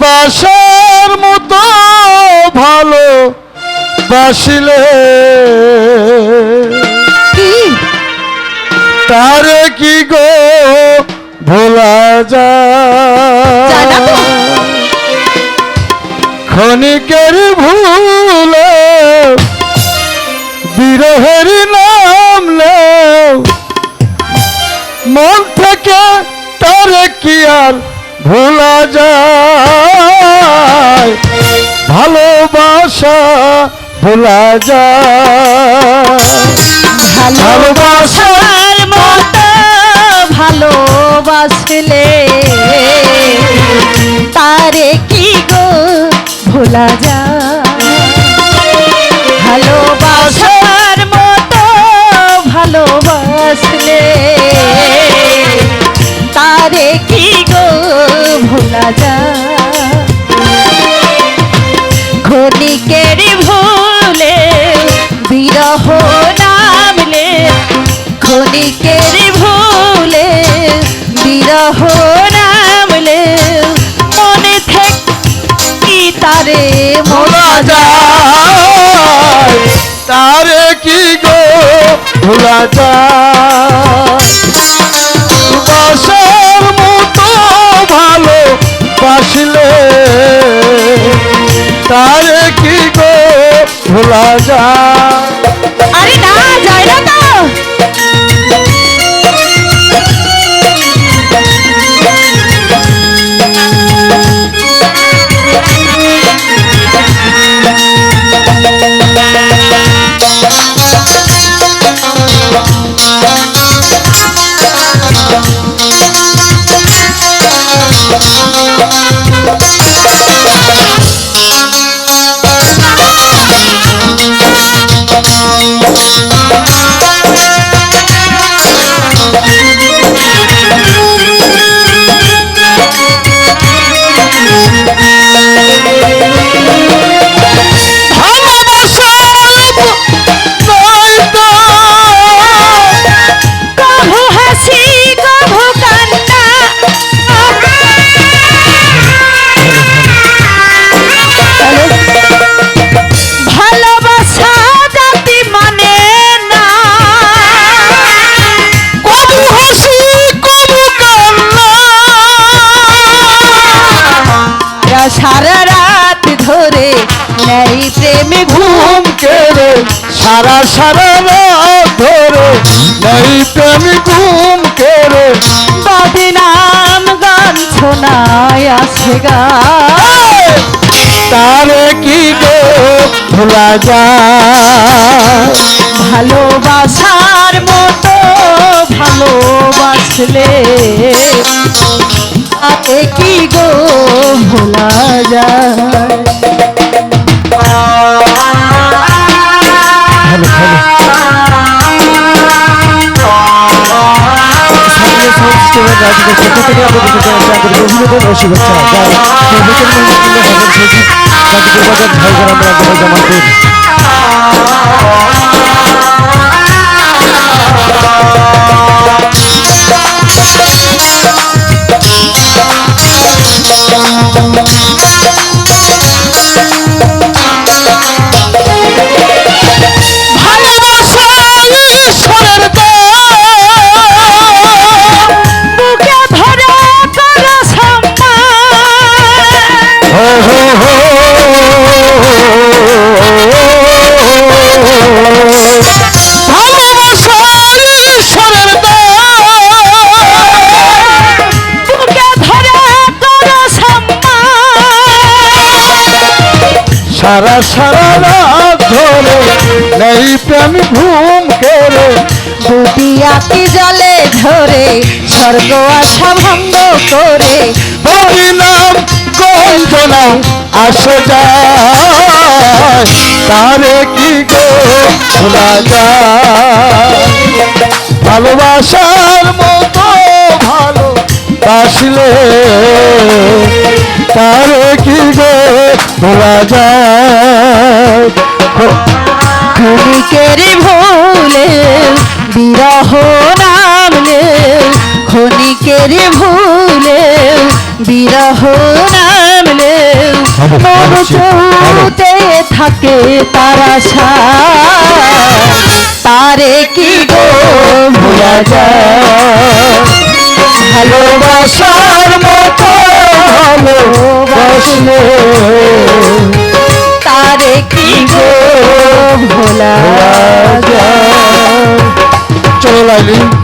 ভালোবাসার মতো ভালো বাসিলে। তারে কি গো ভোলা যা ক্ষণিকের ভুলে বিরহের নাম মন থেকে তারে কি আর ভোলা যায় ভালোবাসা ভোলা যায়। ভালোবাসার মতো ভালোবাসলে তারে কি গো ভোলা যায়? ভালোবাসার নামলে মনে থেকে তারে ভোলা যায়, তারে কি গো ভোলা যায়? মতো ভালো বাসলে তারে কি গো ভোলা যায়? সারা রাত ধরে নেই প্রেমে ঘুম কেড়ে, সারা সারা রাত ধরে নেই প্রেমী ঘুম কেড়ে। বদনাম গান শোনায় আসে গা। তারে কি গো ভোলা যায়? ভালোবাসার মতো ভালোবাসলে তাতে কি গো ভোলা যায়? ভালো ভালো। সামনে সারা সারা রাত ধরে নেই প্রেম ঘুম করে দুটি আঁকি জলে ধরে স্বর্গ আশা ভঙ্গ করে। হরিনাম গঞ্জনা আসে যায় তারে কি গো ভোলা যায়? ভালোবাসার মতো ভালো বাসলে ক্ষণিকের ভুলে বিরহ নামলে মন চৌতে থাকে তারা তারে কি গো ভোলা যায়? ভালোবাসার মতো ভালোবাসলে। তারে কি গো ভোলা যায়? চলো লাইলি।